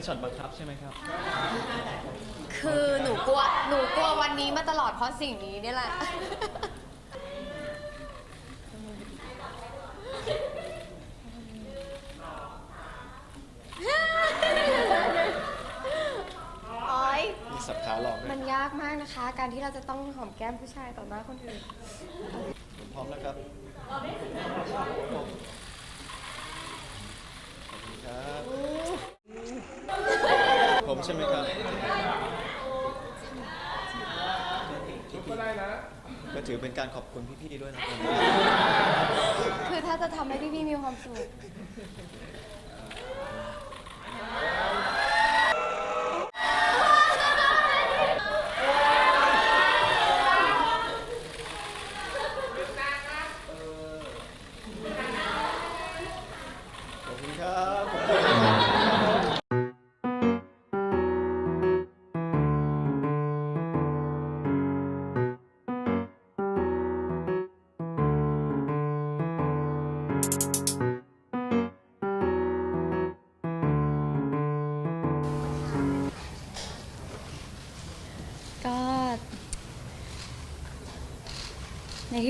เป็นช็อตบังคับใช่ไหมครับ คือหนูกลัวหนูกลัววันนี้มาตลอดเพราะสิ่งนี้นี่แหละ โอ๊ย มีสับขาหลอกด้วมัยนยากมากนะคะ การที่เราจะต้องหอมแก้มผู้ชายต่อหน้าคนอื่น ผมพร้อมแล้วครับขอบคุณครับ ผมใช่ไหมครับก็ ถือเป็นการขอบคุณพี่ๆด้วยนะครับ คือถ้าจะทำให้พี่ๆมีความสุขข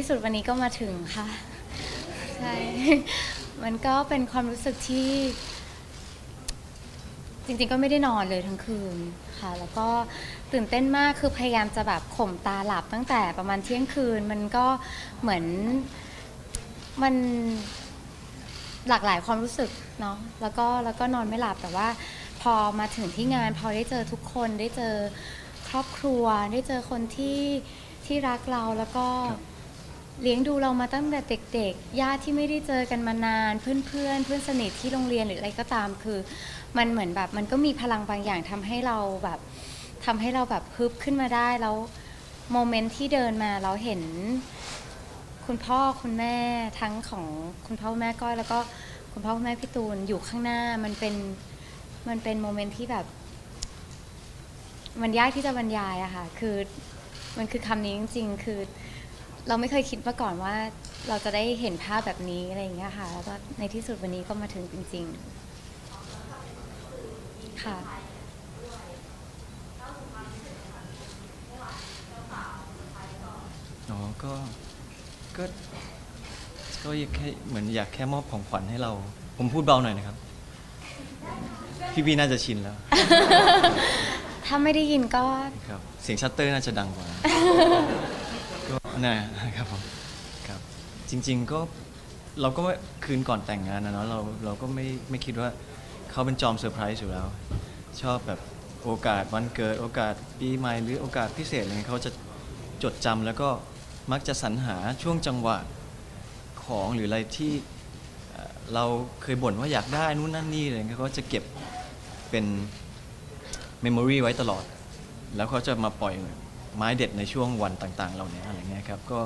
ที่สุดวันนี้ก็มาถึงค่ะ ใช่ มันก็เป็นความรู้สึกที่ จริงๆก็ไม่ได้นอนเลยทั้งคืนค่ะ แล้วก็ตื่นเต้นมากคือพยายามจะแบบข่มตาหลับตั้งแต่ประมาณเที่ยงคืน มันก็เหมือนมันหลากหลายความรู้สึกเนาะแล้วก็แล้วก็นอนไม่หลับแต่ว่าพอมาถึงที่งานพอได้เจอทุกคนได้เจอครอบครัวได้เจอคนที่ที่รักเราแล้วก็ เลี้ยงดูเรามาตั้งแต่เด็กๆ ญาติที่ไม่ได้เจอกันมานาน เพื่อนๆเพื่อนสนิทที่โรงเรียนหรืออะไรก็ตามคือ มันเหมือนแบบมันก็มีพลังบางอย่างทำให้เราแบบทำให้เราแบบฮึบขึ้นมาได้แล้วโมเมนต์ที่เดินมาเราเห็น คุณพ่อคุณแม่ทั้งของคุณพ่อคุณแม่ก้อยแล้วก็คุณพ่อคุณแม่พี่ตูนอยู่ข้างหน้ามันเป็นมันเป็นโมเมนต์ที่แบบ มันยากที่จะบรรยายอะค่ะคือมันคือคำนี้จริงๆ คือ เราไม่เคยคิดมาก่อนว่าเราจะได้เห็นภาพแบบนี้อะไรอย่างเงี้ยค่ะ แล้วก็ในที่สุดวันนี้ก็มาถึงจริง ๆ ค่ะ อ๋อ ก็ ก็ก็อยากแค่เหมือนอยากแค่มอบของขวัญให้เรา ผมพูดเบาหน่อยนะครับ พี่พี่ๆน่าจะชินแล้ว ถ้าไม่ได้ยินก็ ครับ เสียงชัตเตอร์น่าจะดังกว่าก็ น่าครับผมครับจริง ๆก็เราก็คืนก่อนแต่งงานนะเนาะเราเราก็ไม่ไม่คิดว่าเขาเป็นจอมเซอร์ไพรส์อยู่แล้ว ชอบแบบโอกาสวันเกิด โอกาสปีใหม่หรือโอกาสพิเศษอะไรเงี้ยเขาจะจดจำแล้วก็มักจะสรรหาช่วงจังหวะของหรืออะไรที่เราเคยบ่นว่าอยากได้นู่นนั่นนี่อะไรเงี้ยเขาจะเก็บเป็นเมมโมรีไว้ตลอด แล้วเขาจะมาปล่อย ไม้เด็ดในช่วงวันต่างๆ เหล่านี้อะไรเงี้ยครับก็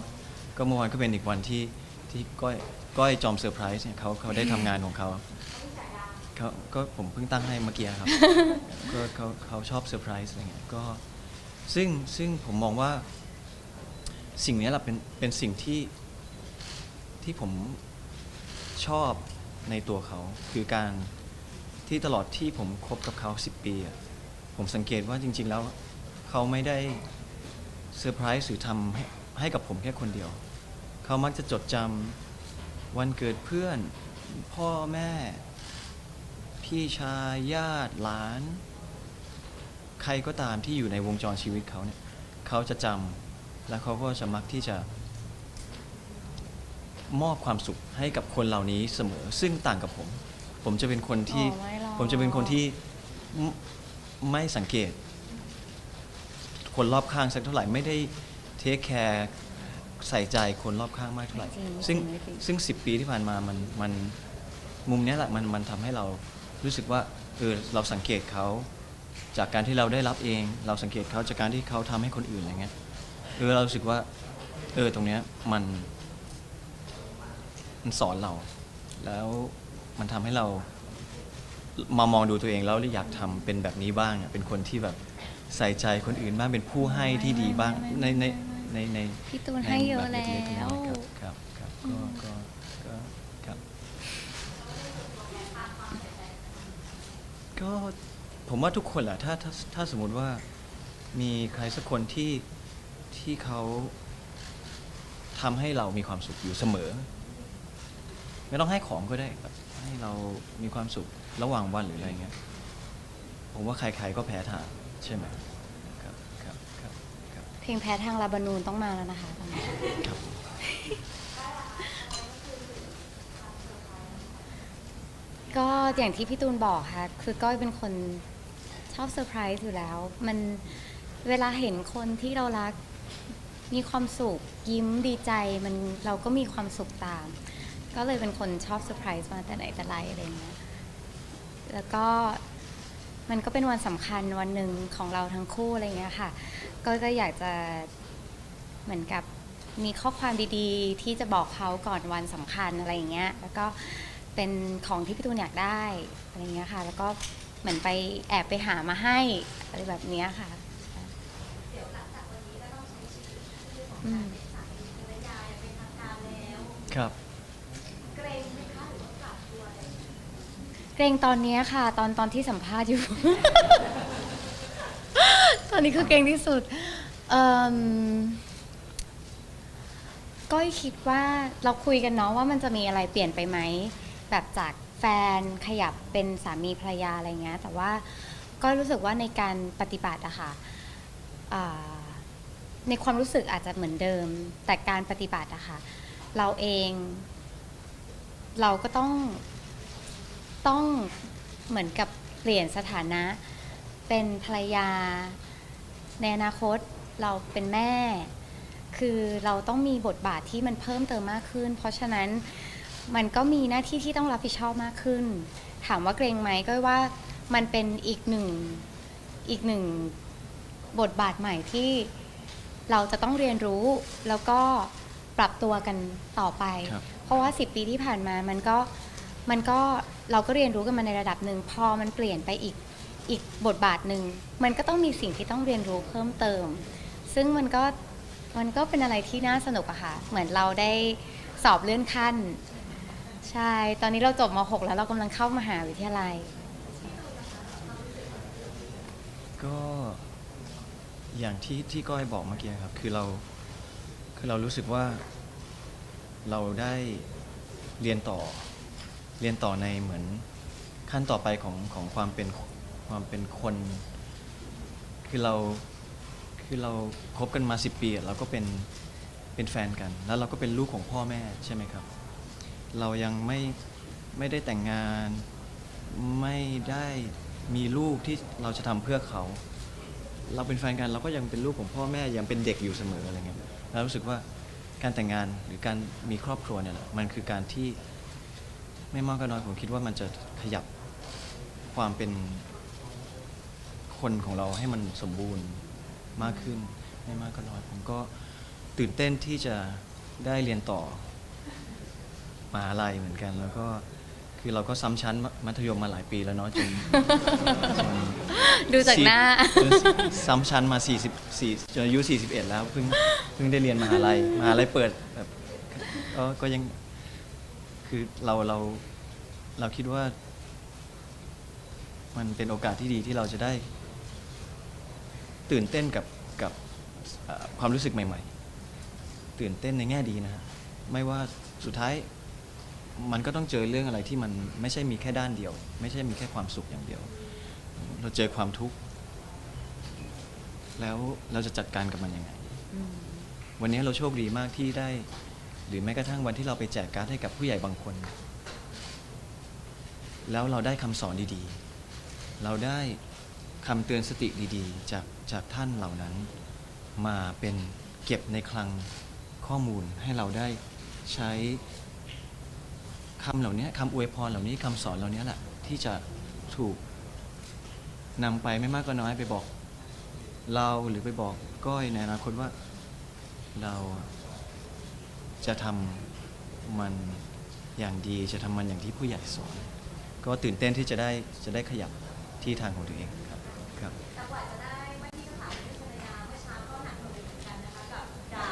ก็เมื่อวานก็เป็นอีกวันที่ที่ก้อยก้อยจอมเซอร์ไพรส์เนี่ยเขาเขาได้ทำงานของเขาเขาก็ผมเพิ่งตั้งให้เมื่อกี้ครับ ก็เขาเขาชอบเซอร์ไพรส์อะไรเงี้ยก็ซึ่งซึ่งผมมองว่าสิ่งนี้แหละเป็นเป็นสิ่งที่ที่ผมชอบในตัวเขา คือการที่ตลอดที่ผมคบกับเขา 10 ปี ผมสังเกตว่าจริง ๆ แล้วเขาไม่ได้ เซอร์ไพรส์หรือทำให้ให้กับผมแค่คนเดียว เขามักจะจดจำวันเกิดเพื่อน พ่อแม่ พี่ชายญาติหลาน ใครก็ตามที่อยู่ในวงจรชีวิตเขาเนี่ยเขาจะจำแล้วเขาก็จะมักที่จะมอบความสุขให้กับคนเหล่านี้เสมอ ซึ่งต่างกับผม ผมจะเป็นคนที่ อ๋อไม่หรอก ผมจะเป็นคนที่ไม่ไม่สังเกต คนรอบข้างสักเท่าไหร่ไม่ได้เทคแคร์ใส่ใจคนรอบข้างมากเท่าไหร่ไม่จริงซึ่งไม่จริงซึ่งสิปีที่ผ่านมามันมันมุมเนี้ยแหละมันมันทำให้เรารู้สึกว่าเออเราสังเกตเขาจากการที่เราได้รับเอง เราสังเกตเขาจากการที่เขาทำให้คนอื่นอะไรเงี้ยเออเรารู้สึกว่าเออตรงเนี้ยมันมันสอนเรา แล้วมันทำให้เรามามองดูตัวเองแล้วอยากทำเป็นแบบนี้บ้างอะเป็นคนที่แบบ ใส่ใจคนอื่นบ้างเป็นผู้ให้ที่ดีบ้างในในในในพี่ตูนให้เยอะแล้ในบบเกๆน้วอยๆครับครับครับก็ก็ก็ครับก็ผมว่าทุกคนแหละถ้าถ้าถ้าสมมุติว่ามีใครสักคนที่ที่เขาทำให้เรามีความสุขอยู่เสมอ ไม่ต้องให้ของก็ได้แบบให้เรามีความสุขระหว่างวันหรืออะไรเงี้ยผมว่าใครๆก็แพ้ทางใช่ไหมครับครับครับครับ เพลงแพ้ทางลาบานูนต้องมาแล้วนะคะตอนนี้ก็อย่างที่พี่ตูนบอกค่ะ คือก้อยเป็นคนชอบเซอร์ไพรส์อยู่แล้ว มันเวลาเห็นคนที่เรารักมีความสุขยิ้มดีใจมันเราก็มีความสุขตาม ก็เลยเป็นคนชอบเซอร์ไพรส์มาแต่ไหนแต่ไรอะไรเงี้ยแล้วก็มันก็เป็นวันสำคัญวันหนึ่งของเราทั้งคู่อะไรเงี้ยค่ะ ก็ก็อยากจะเหมือนกับมีข้อความดีๆ ที่จะบอกเขาก่อนวันสำคัญอะไรอย่างเงี้ย แล้วก็เป็นของที่พี่ตูนอยากได้อะไรเงี้ยค่ะ แล้วก็เหมือนไปแอบไปหามาให้อะไรแบบเนี้ยค่ะอืมครับ เกรงตอนเนี้ยค่ะ ตอนตอนที่สัมภาษณ์อยู่ ตอนนี้คือเกรงที่สุดเอิ่มก้อยคิดว่าเราคุยกันเนาะว่ามันจะมีอะไรเปลี่ยนไปไหม แบบจากแฟนขยับเป็นสามีภรรยาอะไรเงี้ยแต่ว่าก็รู้สึกว่าในการปฏิบัติอะค่ะอ่าในความรู้สึกอาจจะเหมือนเดิม แต่การปฏิบัติอะค่ะเราเอง เราก็ต้องต้องเหมือนกับเปลี่ยนสถานะ เป็นภรรยา ในอนาคตเราเป็นแม่ คือเราต้องมีบทบาทที่มันเพิ่มเติมมากขึ้น เพราะฉะนั้นมันก็มีหน้าที่ที่ต้องรับผิดชอบมากขึ้น ถามว่าเกรงไหมก็ว่ามันเป็นอีกหนึ่งอีกหนึ่งบทบาทใหม่ที่เราจะต้องเรียนรู้แล้วก็ปรับตัวกันต่อไปครับเพราะว่า 10 ปีที่ผ่านมามันก็มันก็เราก็เรียนรู้กันมาในระดับหนึ่งพอมันเปลี่ยนไปอีก อีกบทบาทหนึ่งมันก็ต้องมีสิ่งที่ต้องเรียนรู้เพิ่มเติม ซึ่งมันก็มันก็เป็นอะไรที่น่าสนุกอะค่ะ เหมือนเราได้สอบเลื่อนขั้น ใช่ ตอนนี้เราจบม .6 แล้วเรากำลังเข้ามหาวิทยาลัย ก็อย่างที่ที่ก้อยบอกเมื่อกี้ครับ คือเราคือเรารู้สึกว่าเราได้เรียนต่อเรียนต่อในเหมือนขั้นต่อไปของของความเป็น ความเป็นคน คือเราคือเราคบกันมาสิบปีเราก็เป็นเป็นแฟนกัน แล้วเราก็เป็นลูกของพ่อแม่ใช่ไหมครับ เรายังไม่ไม่ได้แต่งงานไม่ได้มีลูกที่เราจะทำเพื่อเขา เราเป็นแฟนกันเราก็ยังเป็นลูกของพ่อแม่ยังเป็นเด็กอยู่เสมออะไรเงี้ยแล้วรู้สึกว่าการแต่งงานหรือการมีครอบครัวเนี่ยมันคือการที่ไม่มากก็น้อยผมคิดว่ามันจะขยับความเป็น คนของเราให้มันสมบูรณ์มากขึ้นไม่มากก็น้อย ผมก็ตื่นเต้นที่จะได้เรียนต่อมหาลัยเหมือนกัน แล้วก็คือเราก็ซ้ำชั้นมัธยมมาหลายปีแล้วเนาะจนจนดูจากหน้าจนซ้ำชั้นมา 44จนอายุ 41 แล้วเพิ่งเพิ่งได้เรียนมหาลัยมหาลัยเปิดแบบก็ก็ยังคือเราเราเราคิดว่า มันเป็นโอกาสที่ดีที่เราจะได้ ตื่นเต้นกับกับความรู้สึกใหม่ ๆ ตื่นเต้นในแง่ดีนะฮะไม่ว่าสุดท้ายมันก็ต้องเจอเรื่องอะไรที่มันไม่ใช่มีแค่ด้านเดียว ไม่ใช่มีแค่ความสุขอย่างเดียว เราเจอความทุกข์แล้วเราจะจัดการกับมันยังไง วันนี้เราโชคดีมากที่ได้ หรือแม้กระทั่งวันที่เราไปแจกการ์ดให้กับผู้ใหญ่บางคน แล้วเราได้คำสอนดีๆ เราได้คำเตือนสติดีๆ จาก จากท่านเหล่านั้น มาเป็นเก็บในคลังข้อมูลให้เราได้ใช้คำเหล่านี้คำอวยพรเหล่านี้คำสอนเหล่านี้แหละที่จะถูกนำไปไม่มากก็น้อยไปบอกเราหรือไปบอกก้อยในอนาคตว่าเราจะทำมันอย่างดีจะทำมันอย่างที่ผู้ใหญ่สอน ก็ตื่นเต้นที่จะได้จะได้ขยับที่ทางของตัวเองครับครับ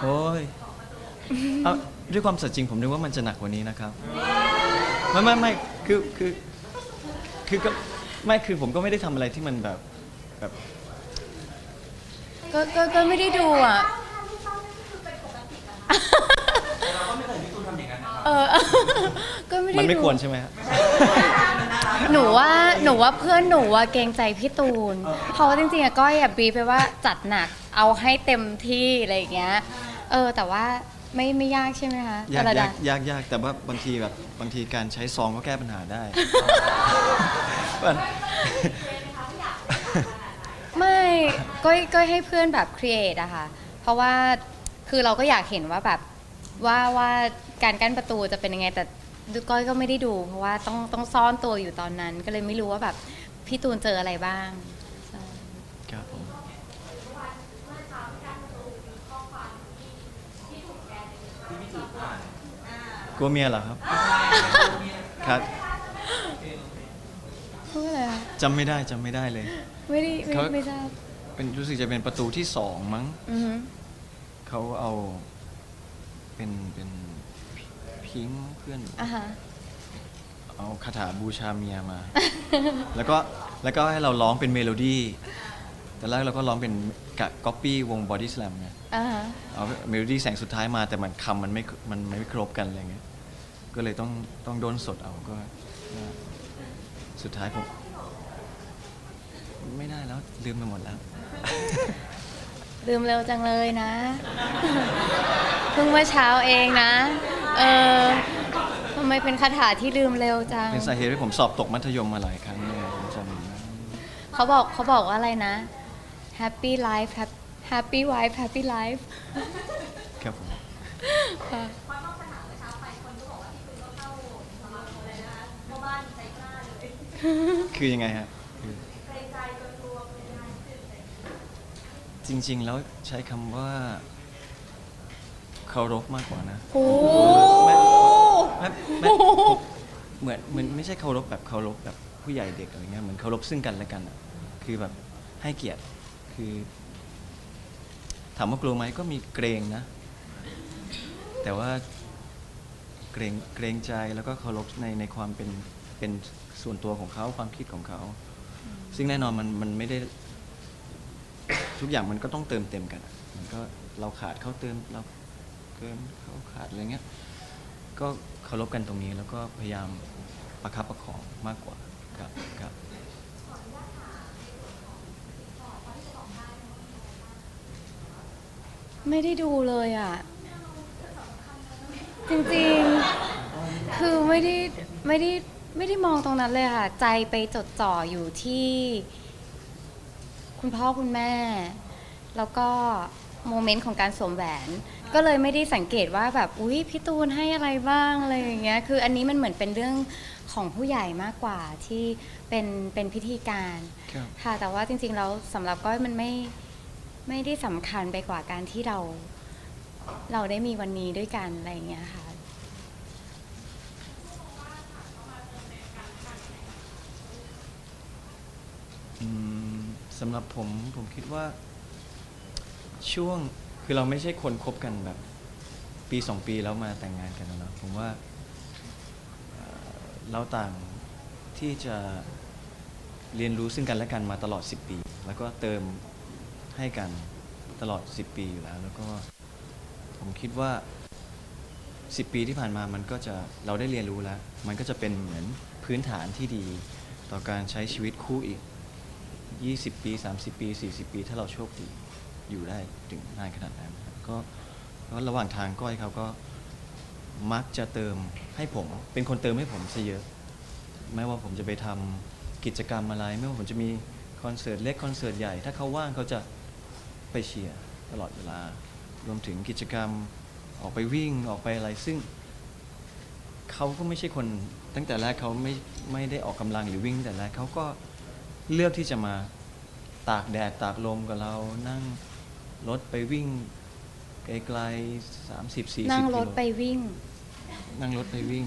โอ้ยเอาด้วยความสัตย์จริงผมนึกว่ามันจะหนักกว่านี้นะครับ ไม่ไม่ไม่คือคือคือก็ไม่คือผมก็ไม่ได้ทำอะไรที่มันแบบแบบ ก็ก็ก็ไม่ได้ดูอะเออ ก็ไม่ได้มันไม่ดูควรใช่ไหมฮะ หนูว่าหนูว่าเพื่อนหนูว่าเกรงใจพี่ตูน เพราะว่าจริงๆอะก้อยอะบีบไปว่าจัดหนักเอาให้เต็มที่อะไรอย่างเงี้ย เออ แต่ว่าไม่ไม่ยากใช่ไหมคะยากวลยาดกยากยากแต่ว่าบางทีแบบบางทีการใช้ซองก็แก้ปัญหาได้ มันไม่ก้อยก้อยให้เพื่อนแบบครีเอทอะค่ะ เพราะว่าคือเราก็อยากเห็นว่าแบบว่าว่าการกั้นประตูจะเป็นยังไง แต่ก้อยก็ไม่ได้ดู เพราะว่าต้องต้องซ่อนตัวอยู่ตอนนั้น ก็เลยไม่รู้ว่าแบบพี่ตูนเจออะไรบ้างใช่ ครับผมก ลัวเมียเหรอครับ ครับพูดอะไรคะจำไม่ได้จำไม่ได้เลย ไม่ได้ไม่เขาไม่ทราบเป็นรู้สึกจะเป็นประตูที่สองมั้งอือฮึเขาเอา เป็นเป็นพิงค์เพื่อน อะฮะ เอาคาถาบูชาเมียมา แล้วก็แล้วก็ให้เราร้องเป็นเมโลดี้ แต่แรกเราก็ร้องเป็นกะก๊อปปี้วงบอดี้ส a ลมเนี่ยอ่าฮะ เอาเมโลดี้แสงสุดท้ายมาแต่มันคำมันไม่ มันไม่ครบกันอะไรเงี้ย ก็เลยต้องต้องโดนสดเอาก็ก็สุดท้ายผมไม่ได้แล้วลืมไปหมดแล้ว ลืมเร็วจังเลยนะ เพิ่งเมื่อเช้าเองนะ เออทำไมเป็นคาถาที่ลืมเร็วจัง เป็นสาเหตุที่ผมสอบตกมัธยมมาหลายครั้งเลยผมจำได้เขาบอกเขาบอกว่าอะไรนะ happy life hap- happy wife happy life ครับผม ค่ะ คือยังไงฮะคือจริง ๆ แล้วใช้คำว่าเคารพมากกว่านะโอ้ไม่ไม่ไม่ผมเหมือนเหมือนไม่ใช่เคารพแบบเคารพแบบผู้ใหญ่เด็กอะไรเงี้ยเหมือนเคารพซึ่งกันและกันอะคือแบบให้เกียรติคือ ถามว่ากลัวไหมก็มีเกรงนะ แต่ว่าเกรงเกรงใจแล้วก็เคารพในในความเป็นเป็น ส่วนตัวของเขาความคิดของเขา ซึ่งแน่นอนมันมันไม่ได้ ทุกอย่างมันก็ต้องเติมเต็มกันอะมันก็เราขาดเขาเติมเราเกินเขาขาดอะไรเงี้ย ก็เคารพกันตรงนี้แล้วก็พยายามประคับประคองมากกว่าครับครับ ไม่ได้ดูเลยอะ จริงๆ คือไม่ได้ไม่ได้ ไม่ได้มองตรงนั้นเลยค่ะ ใจไปจดจ่ออยู่ที่ คุณพ่อคุณแม่ แล้วก็โมเมนต์ของการสวมแหวน ก็เลยไม่ได้สังเกตว่าแบบอุ้ยพี่ตูนให้อะไรบ้างอะไรอย่างเงี้ยคืออันนี้มันเหมือนเป็นเรื่องของผู้ใหญ่มากกว่าที่เป็นเป็นพิธีการครับ ค่ะแต่ว่าจริงๆแล้วสำหรับก้อยมันไม่ไม่ได้สำคัญไปกว่าการที่เรา เราได้มีวันนี้ด้วยกันอะไรอย่างเงี้ยค่ะ อืม สำหรับผมผมคิดว่า ช่วงคือเราไม่ใช่คนคบกันแบบ ปีสองปีแล้วมาแต่งงานกันนะเนาะผมว่าเอ่อเราต่างที่จะเรียนรู้ซึ่งกันและกันมาตลอด 10 ปี แล้วก็เติมให้กันตลอด 10 ปีอยู่แล้ว แล้วก็ผมคิดว่า 10 ปีที่ผ่านมามันก็จะเราได้เรียนรู้แล้ว มันก็จะเป็นเหมือนพื้นฐานที่ดีต่อการใช้ชีวิตคู่อีก 20 ปี 30 ปี 40 ปี ถ้าเราโชคดีอยู่ได้ถึงนานขนาดนั้นนะครับก็ก็ระหว่างทางก้อยเขาก็มักจะเติมให้ผม เป็นคนเติมให้ผมซะเยอะ ไม่ว่าผมจะไปทำกิจกรรมอะไร ไม่ว่าผมจะมีคอนเสิร์ตเล็กคอนเสิร์ตใหญ่ ถ้าเขาว่างเขาจะไปเชียร์ตลอดเวลา รวมถึงกิจกรรมออกไปวิ่งออกไปอะไรซึ่ง เขาก็ไม่ใช่คนตั้งแต่แรกเขาไม่ไม่ได้ออกกำลังหรือวิ่งตั้งแต่แรกเขาก็ เลือกที่จะมาตากแดดตากลมกับเรานั่งรถไปวิ่งไกลๆสามสิบสี่สิบนั่งรถไปวิ่ง นั่งรถไปวิ่ง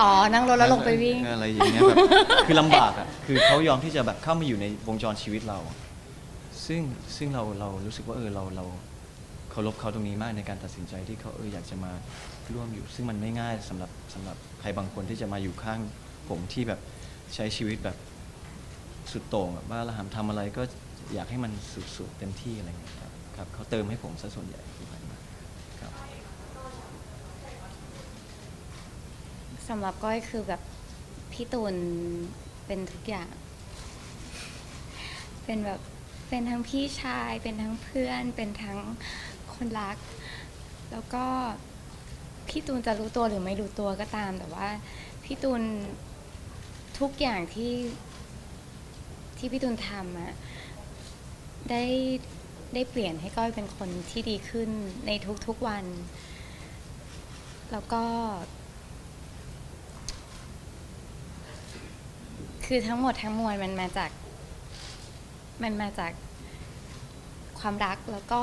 อ๋อ นั่งรถแล้วลงไปวิ่ง อะไรอย่างเงี้ยแบบคือลำบากอะ คือเขายอมที่จะแบบเข้ามาอยู่ในวงจรชีวิตเรา ซึ่งซึ่งเราเรารู้สึกว่าเออเราเราเคารพเขาตรงนี้มากในการตัดสินใจที่เขาเอออยากจะมาร่วมอยู่ ซึ่งมันไม่ง่ายสำหรับสำหรับใครบางคนที่จะมาอยู่ข้างผมที่แบบใช้ชีวิตแบบ สุดโต่งแบบว่าเราทำทำอะไรก็อยากให้มันสุดๆเต็มที่อะไรเงี้ยครับครับเขาเติมให้ผมซะส่วนใหญ่ที่ผ่านมาครับสำหรับก้อยคือแบบพี่ตูนเป็นทุกอย่าง เป็นแบบเป็นทั้งพี่ชาย เป็นทั้งเพื่อน เป็นทั้งคนรัก แล้วก็พี่ตูนจะรู้ตัวหรือไม่รู้ตัวก็ตาม แต่ว่าพี่ตูนทุกอย่างที่ ที่พี่ตูนทำอะได้ได้เปลี่ยนให้ก้อยเป็นคนที่ดีขึ้นในทุกๆวัน แล้วก็ คือทั้งหมดทั้งมวลมันมาจาก มันมาจากความรักแล้วก็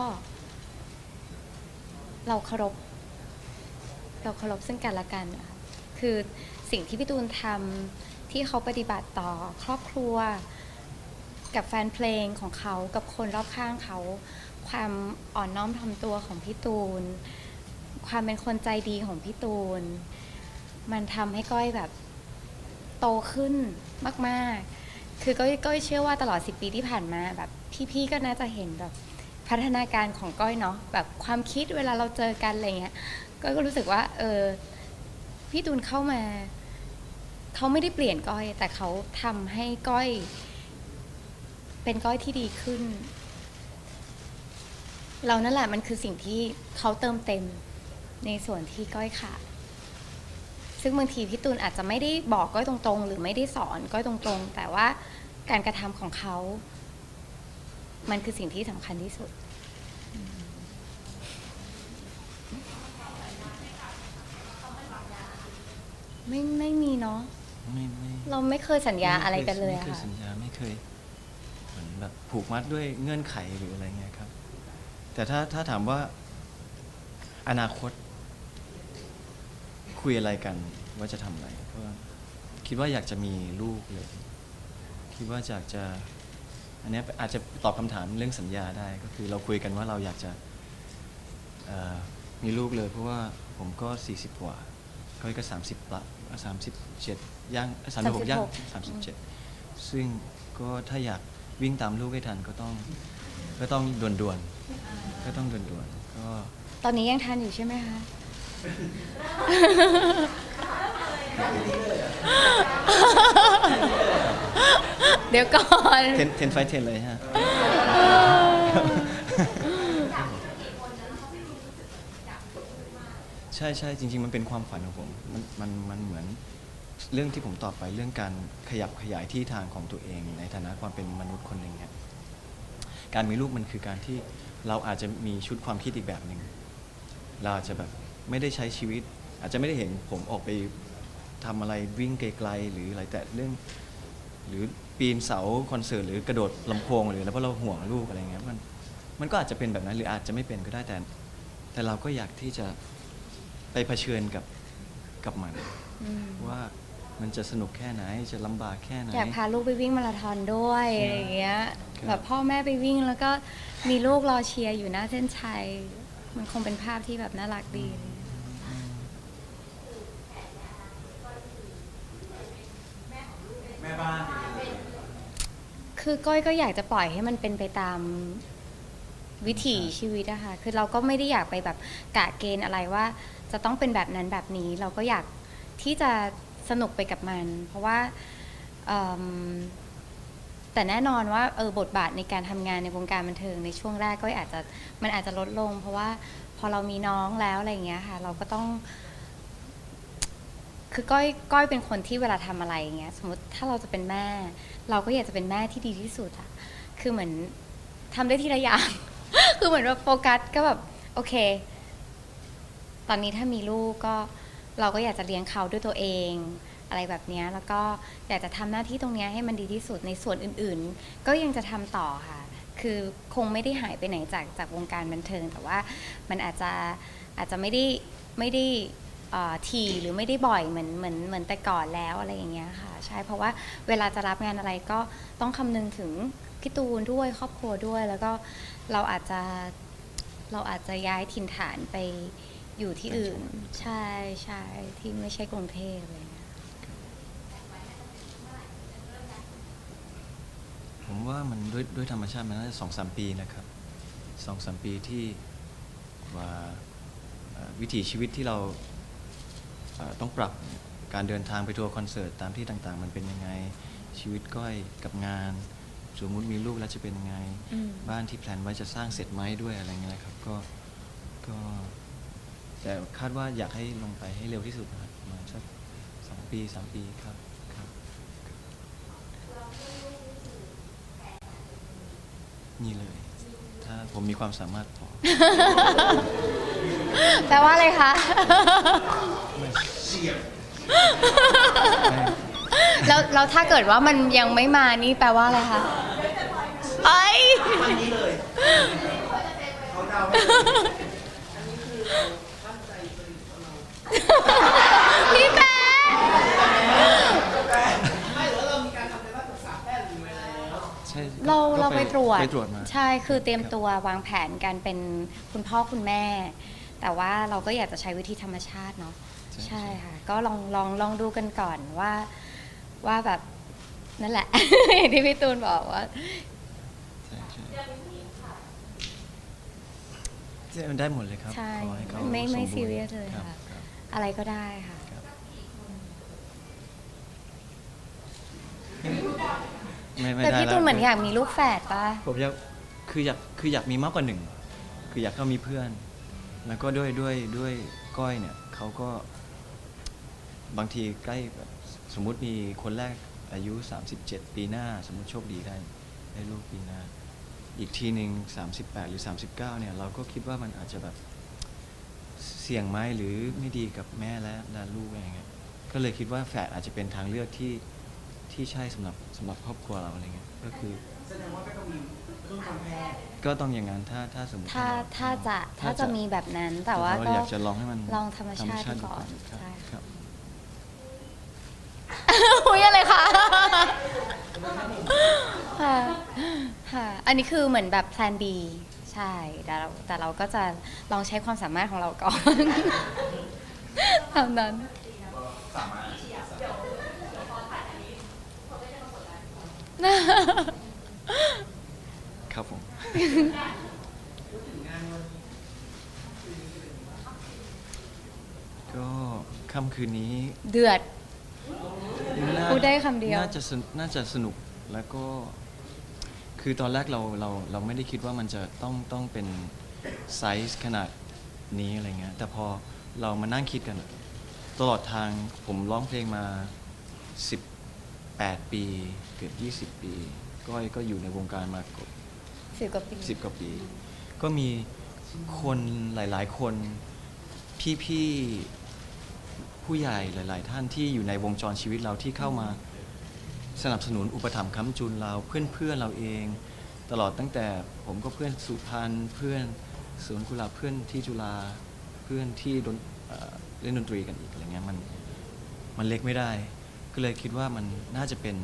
เราเคารพเราเคารพซึ่งกันและกัน คือสิ่งที่พี่ตูนทำที่เขาปฏิบัติต่อครอบครัว กับแฟนเพลงของเขากับคนรอบข้างเขา ความอ่อนน้อมถ่อมตัวของพี่ตูน ความเป็นคนใจดีของพี่ตูน มันทำให้ก้อยแบบโตขึ้นมาก ๆ คือก้อยก้อยเชื่อว่าตลอดสิปีที่ผ่านมาแบบพี่ๆก็น่าจะเห็นแบบพัฒนาการของก้อยเนาะแบบความคิดเวลาเราเจอกันอะไรเงี้ยก้อยก็รู้สึกว่า เออพี่ตูนเข้ามา เขาไม่ได้เปลี่ยนก้อย แต่เขาทำให้ก้อย เป็นก้อยที่ดีขึ้น เรานั่นแหละมันคือสิ่งที่เขาเติมเต็มในส่วนที่ก้อยขาดซึ่งบางทีพี่ตูนอาจจะไม่ได้บอกก้อยตรงๆ หรือไม่ได้สอนก้อยตรงๆ แต่ว่าการกระทำของเขา มันคือสิ่งที่สำคัญที่สุด ไม่ไม่มีเนาะไม่ไม่เราไม่เคยสัญญาอะไรกันเลยไม่อะเคยค่ะสัญญาไม่เคยเหมือน แบบผูกมัดด้วยเงื่อนไขหรืออะไรเงี้ยครับ แต่ถ้าถ้าถามว่าอนาคต คุยอะไรกันว่าจะทำอะไรก็คิดว่าอยากจะมีลูกเลย คิดว่าอยากจะ อันเนี้ยอาจจะตอบคำถามเรื่องสัญญาได้ ก็คือเราคุยกันว่าเราอยากจะเอ่อมีลูกเลย เพราะว่าผมก็ 40 กว่าก้อยก็ 30ละ37ย่าง36 ย่าง37 ซึ่งก็ถ้าอยาก วิ่งตามลูกให้ทันก็ต้อง ก็ต้องด่วนๆก็ต้องด่วนๆก็ตอนนี้ยังทันอยู่ใช่ไหมคะ เดี๋ยวก่อนเทนเทนไฟเทนเลยฮะ ใช่ใช่จริง ๆ มันเป็นความฝันของผม มันมันมันเหมือน เรื่องที่ผมตอบไปเรื่องการขยับขยายที่ทางของตัวเอง ในฐานะความเป็นมนุษย์คนหนึ่งเนี่ยการมีลูกมันคือการที่เราอาจจะมีชุดความคิดอีกแบบหนึ่งเราอาจจะแบบไม่ได้ใช้ชีวิต อาจจะไม่ได้เห็นผมออกไปทำอะไรวิ่งไกลๆหรืออะไรแต่เรื่อง หรือปีนเสาคอนเสิร์ตหรือกระโดดลำโพงหรือแล้วเพราะเราห่วงลูกอะไรเงี้ยมันมันก็อาจจะเป็นแบบนั้น หรืออาจจะไม่เป็นก็ได้แต่ แต่เราก็อยากที่จะไปเผชิญกับกับมันอืมว่า มันจะสนุกแค่ไหนจะลำบากแค่ไหน อยากพาลูกไปวิ่งมาราธอนด้วยใช่อะไรอย่างเงี้ยครับแบบพ่อแม่ไปวิ่งแล้วก็มีลูกรอเชียร์อยู่หน้าเส้นชัย มันคงเป็นภาพที่แบบน่ารักดี แม่บ้าน คือก้อยก็อยากจะปล่อยให้มันเป็นไปตามวิถีชีวิตอะค่ะ คือเราก็ไม่ได้อยากไปแบบกะเกณฑ์อะไรว่า จะต้องเป็นแบบนั้นแบบนี้ เราก็อยากที่จะ สนุกไปกับมัน เพราะว่าแต่แน่นอนว่าเออบทบาทในการทำงานในวงการบันเทิงในช่วงแรกก็อาจจะมันอาจจะลดลง เพราะว่าพอเรามีน้องแล้วอะไรอย่างเงี้ยค่ะ เราก็ต้อง คือก้อยก้อยเป็นคนที่เวลาทำอะไรอย่างเงี้ย สมมติถ้าเราจะเป็นแม่ เราก็อยากจะเป็นแม่ที่ดีที่สุดอะคือเหมือนทำได้ทีละอย่าง คือเหมือนว่าโฟกัสก็แบบโอเค ตอนนี้ถ้ามีลูกก็ เราก็อยากจะเลี้ยงเขาด้วยตัวเอง อะไรแบบนี้แล้วก็อยากจะทำหน้าที่ตรงนี้ให้มันดีที่สุดในส่วนอื่นๆ ก็ยังจะทำต่อค่ะ คือคงไม่ได้หายไปไหนจากจากวงการบันเทิง แต่ว่ามันอาจจะอาจจะไม่ได้ไม่ได้ทีหรือไม่ได้บ่อยเหมือนเหมือนเหมือนแต่ก่อนแล้วอะไรอย่างเงี้ยค่ะ ใช่เพราะว่าเวลาจะรับงานอะไรก็ต้องคำนึงถึงพี่ตูนด้วยครอบครัวด้วย แล้วก็เราอาจจะเราอาจจะย้ายถิ่นฐานไป อยู่ที่อื่น ใช่ใช่ที่ไม่ใช่กรุงเทพอะไรอย่างเลยว่ามันด้วยด้วยธรรมชาติมันน่าจะสองสามปีนะครับสองสามปีที่ว่าเอ่อวิถีชีวิตที่เราเอ่อต้องปรับการเดินทางไปทัวร์คอนเสิร์ตตามที่ต่างๆ มันเป็นยังไงชีวิตก้อยกับงานสมมุติมีลูกแล้วจะเป็นยังไงอืมบ้านที่แพลนไว้จะสร้างเสร็จไหมด้วยอะไรเงี้ยนะครับก็ก็ แต่คาดว่าอยากให้ลงไปให้เร็วที่สุดนะครับประมาณสักสองปีสามปีครับครับนี่เลย ถ้าผมมีความสามารถพอแปลว่าอะไรคะไม่แล้วแล้วถ้าเกิดว่ามันยังไม่มานี่แปลว่าอะไรคะไอ้ยวันนี้เลยเขาเดาไม่ พี่แป๊ะไม่หรือว่าเรามีการทำในบ้านปรึกษาแพทย์หรือไม่แล้วใช่เราก็เราไปตรวจ ไปตรวจมา ใช่คือเตรียมตัววางแผนกันเป็นคุณพ่อคุณแม่ แต่ว่าเราก็อยากจะใช้วิธีธรรมชาติเนาะใช่ค่ะ ก็ลองลองลองดูกันก่อนว่าว่าแบบนั่นแหละ อย่างที่พี่ตูนบอกว่า ใช่ใช่ใช่มันได้หมดเลยครับใช่ขอให้เขาไม่ไม่สบูรณ์ซีเรียสเลยรับค่ะรับ อะไรก็ได้ค่ะครับไม่ไม่แต่ได้พี่แล้วตูนเหมือนอยากมีลูกแฝดปะผมอยากคืออยากคืออยากมีมากกว่าหนึ่งคืออยากเขามีเพื่อน แล้วก็ด้วยด้วยด้วยก้อยเนี่ยเขาก็ บางทีใกล้แบบสมมุติมีคนแรกอายุ 37 ปีหน้า สมมุติโชคดีได้ได้ลูกปีหน้า อีกทีหนึ่ง38 หรือ 39เนี่ยเราก็คิดว่ามันอาจจะแบบ เสี่ยงไหมหรือไม่ดีกับแม่และและลูกอะไรเงี้ยก็เลยคิดว่าแฝดอาจจะเป็นทางเลือกที่ที่ใช่สำหรับสำหรับครอบครัวเราอะไรเงี้ยก็คือ แสดงว่าก็ต้องมีเครื่องทำแพทย์ก็ต้องอย่างนั้นถ้าถ้าสมมติถ้าเรถ้าจะถ้าจะมีแบบนั้นแต่ว่าเรก็ อยากจะลองให้มันลองธรรมชาติก่อนครับใช่ ครับ คุยอะไรคะค่ะค่ะ อันนี้คือเหมือนแบบแพลน B ใช่แต่เราแต่เราก็จะลองใช้ความสามารถของเราก่อนตามนั้นครับผม ก็ค่ำคืนนี้เดือด น่าพูดได้คำเดียว น่าจะสนน่าจะสนุกแล้วก็ คือตอนแรกเราเราเราไม่ได้คิดว่ามันจะต้องต้องเป็นไซส์ขนาดนี้อะไรเงี้ยแต่พอเรามานั่งคิดกันอะตลอดทางผมร้องเพลงมา 18 ปีเกือบ20 ปีก็ก็อยู่ในวงการมาเกือบ สิบกว่าปี สิบกว่าปี ก็มีคนหลาย ๆ คนพี่ ๆ ผู้ใหญ่หลาย ๆ ท่านที่อยู่ในวงจรชีวิตเราที่เข้ามา สนับสนุนอุปถัมภ์ค้ำจุนเราเพื่อนๆเราเอง ตลอดตั้งแต่ผมก็เพื่อนสุพรรณเพื่อนสวนกุหลาบเพื่อนที่จุฬาเพื่อนที่ดนเอ่อเล่นดนตรีกันอีกอะไรเงี้ยมันมันเล็กไม่ได้ ก็เลยคิดว่ามันน่าจะเป็น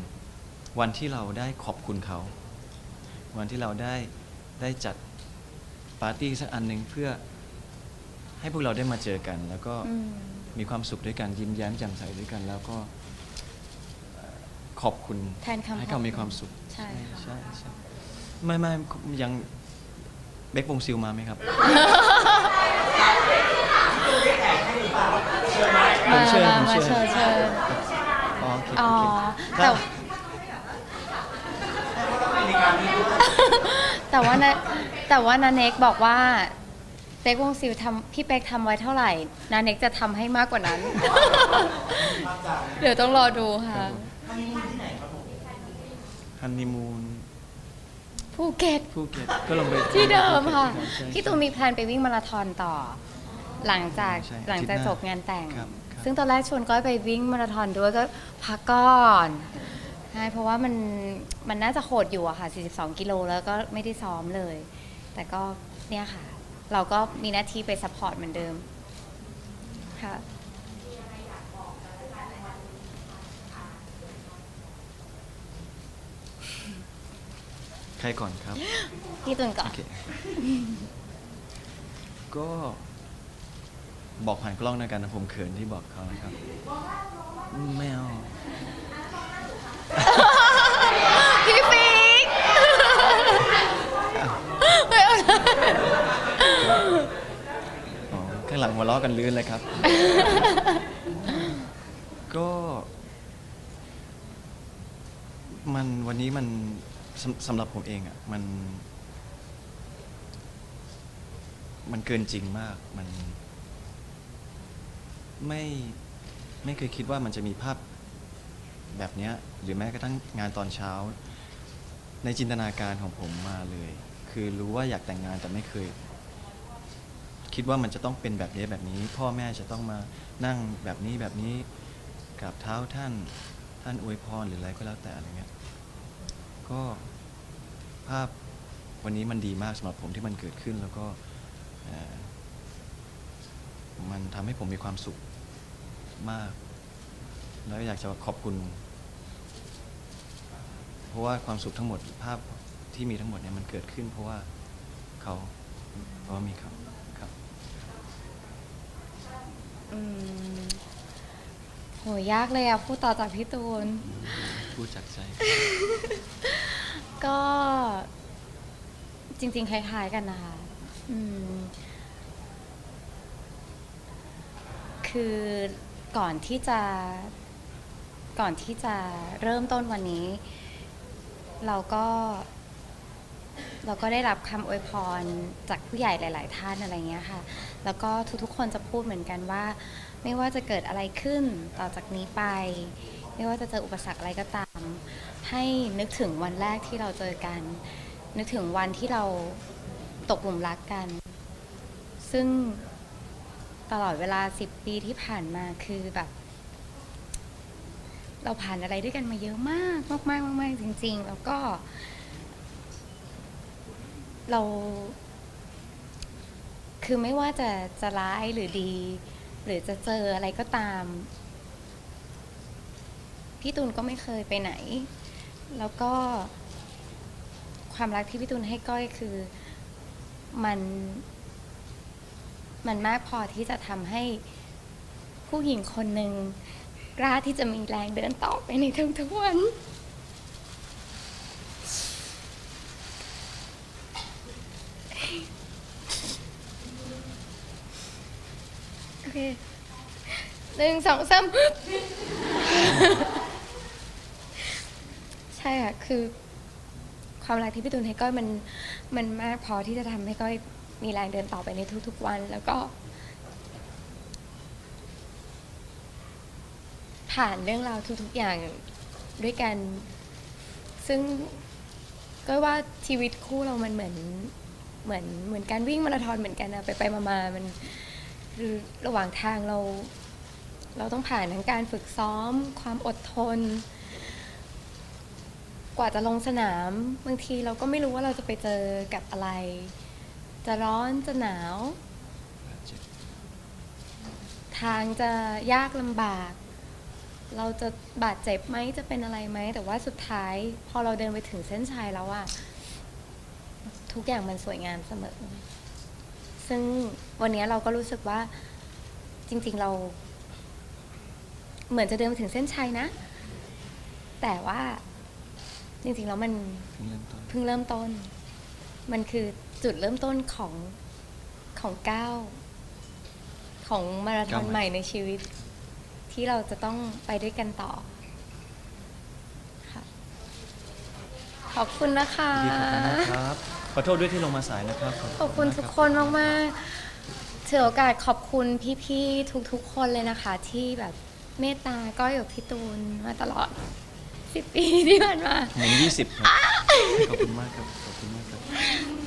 วันที่เราได้ขอบคุณเขา วันที่เราได้ได้จัดปาร์ตี้สักอันหนึ่งเพื่อให้พวกเราได้มาเจอกัน แล้วก็อืมมีความสุขด้วยกันยิ้มแย้มแจ่มใสด้วยกัน แล้วก็เอ่อ ขอบคุณแทนคำให้ขเขาอบมีณความสุขใช่ค่ะใช่ใช่ไม่ไม่ยังเบคบงซิลมาไหมครับผมเชิญมาผมมาเชิญเชิญเชิญอ๋อโอเคอ๋อโอเคแต่ถ้าในการนี้แต่ว่านะแต่ว่านาเน็กบอกว่าเป๊กวงซิลทำพี่เป๊กทำไว้เท่าไหร่นาเน็กจะทำให้มากกว่านั้น เดี๋ยวต้องรอดูค่ะ ฮันนีมูนที่ไหนครับผมฮันนีมูนภูเก็ตภูเก็ตก็ลงไปที่เดิมค่ะใช่พี่ตูนมีแพลนไปวิ่งมาราธอนต่อ หลังจากใช่หลังจากอาทิตย์หน้าจบงานแต่ง ครับครับซึ่งตอนแรกชวนก้อยไปวิ่งมาราธอนด้วยก็พักก่อนใช่เพราะว่ามันมันน่าจะโหดอยู่อะค่ะ 42 กิโลแล้วก็ไม่ได้ซ้อมเลย แต่ก็เนี่ยค่ะ เราก็มีหน้าที่ไปซัพพอร์ตเหมือนเดิมค่ะ ใครก่อนครับ พี่ตุนก่อโอนเค ก็บอกผ่านกล้องนะกันนะผมเขินที่บอกเขานะครับไม่เอาพี่ฟิกอ๋อข้างหลังหัวเราะกันลื่นเลยครับ ก็ มันวันนี้มัน สำสำหรับผมเองอะ่ะมัน มันเกินจริงมากมัน ไม่ไม่เคยคิดว่ามันจะมีภาพแบบเนี้ยหรือแม้กระทั่งงานตอนเช้า ในจินตนาการของผมมาเลย คือรู้ว่าอยากแต่งงานแต่ไม่เคย คิดว่ามันจะต้องเป็นแบบนี้แบบนี้ พ่อแม่จะต้องมานั่งแบบนี้แบบนี้กราบเท้าท่านท่านอวยพรหรืออะไรก็แล้วแต่อะไรเงี้ย ก็ภาพวันนี้มันดีมากสำหรับผมที่มันเกิดขึ้นแล้วก็เอ่อมันทำให้ผมมีความสุขมาก แล้วอยากจะขอบคุณ เพราะว่าความสุขทั้งหมดภาพที่มีทั้งหมดเนี่ยมันเกิดขึ้น เพราะว่าเขาเพราะว่ามีเขาครับ อืมโหยากเลยอะพูดต่อจากพี่ตูน พูดจากใจ ก็จริง ๆ คล้ายๆกันนะคะอืมคือก่อนที่จะก่อนที่จะเริ่มต้นวันนี้ เราก็ เราก็ได้รับคำอวยพรจากผู้ใหญ่หลาย ๆ ท่านอะไรเงี้ยค่ะ แล้วก็ทุกๆ คนจะพูดเหมือนกันว่า ไม่ว่าจะเกิดอะไรขึ้นต่อจากนี้ไป ไม่ว่าจะเจออุปสรรคอะไรก็ตาม ให้นึกถึงวันแรกที่เราเจอกัน นึกถึงวันที่เราตกหลุมรักกัน ซึ่งตลอดเวลาสิบปีที่ผ่านมาคือแบบ เราผ่านอะไรด้วยกันมาเยอะมากมากมากมากจริง ๆ แล้วก็ เรา คือไม่ว่าจะจะร้ายหรือดี หรือจะเจออะไรก็ตาม พี่ตูนก็ไม่เคยไปไหน แล้วก็ความรักที่พี่ตูนให้ก้อยคือมัน มันมากพอที่จะทำให้ผู้หญิงคนหนึ่งกล้าที่จะมีแรงเดินต่อไปในทุกๆวันโอเคหนึ่งสองสาม ช่ค่ะ คือความรักที่พี่ตูนให้ก้อยมันมันมากพอที่จะทำให้ก้อยมีแรงเดินต่อไปในทุก ๆ วัน แล้วก็ ผ่านเรื่องราวทุก ๆ อย่างด้วยกัน ซึ่งก็ว่าชีวิตคู่เรามันเหมือนเหมือนเหมือนการวิ่งมาราธอนเหมือนกันนะไปไปๆมาๆมันคือระหว่างทางเรา เราต้องผ่านทั้งการฝึกซ้อม ความอดทน กว่าจะลงสนามบางทีเราก็ไม่รู้ว่าเราจะไปเจอกับอะไร จะร้อนจะหนาว ทางจะยากลำบาก เราจะบาดเจ็บไหมจะเป็นอะไรไหม แต่ว่าสุดท้ายพอเราเดินไปถึงเส้นชัยแล้วอะทุกอย่างมันสวยงามเสมอ ซึ่งวันนี้เราก็รู้สึกว่าจริง ๆเรา เหมือนจะเดินไปถึงเส้นชัยนะ แต่ว่า จริงๆแล้วมันเพิ่งเริ่มต้นเพิ่งเริ่มต้น มันคือจุดเริ่มต้นของของก้าวของมาราธอนก้าวใหม่ใหม่ในชีวิต ที่เราจะต้องไปด้วยกันต่อค่ะขอบคุณนะคะ ดีขอบคุณนะครับ ขอโทษด้วยที่ลงมาสายนะครับขอบคุณทุกคนมากๆถือโอกาสขอบคุณพี่ๆทุกๆคนเลยนะคะ ที่แบบเมตตาก้อยกับพี่ตูนมาตลอด สิบปีที่ผ่านมาผมยี่สิบครับ ขอบคุณมากครับ ขอบคุณมากครับ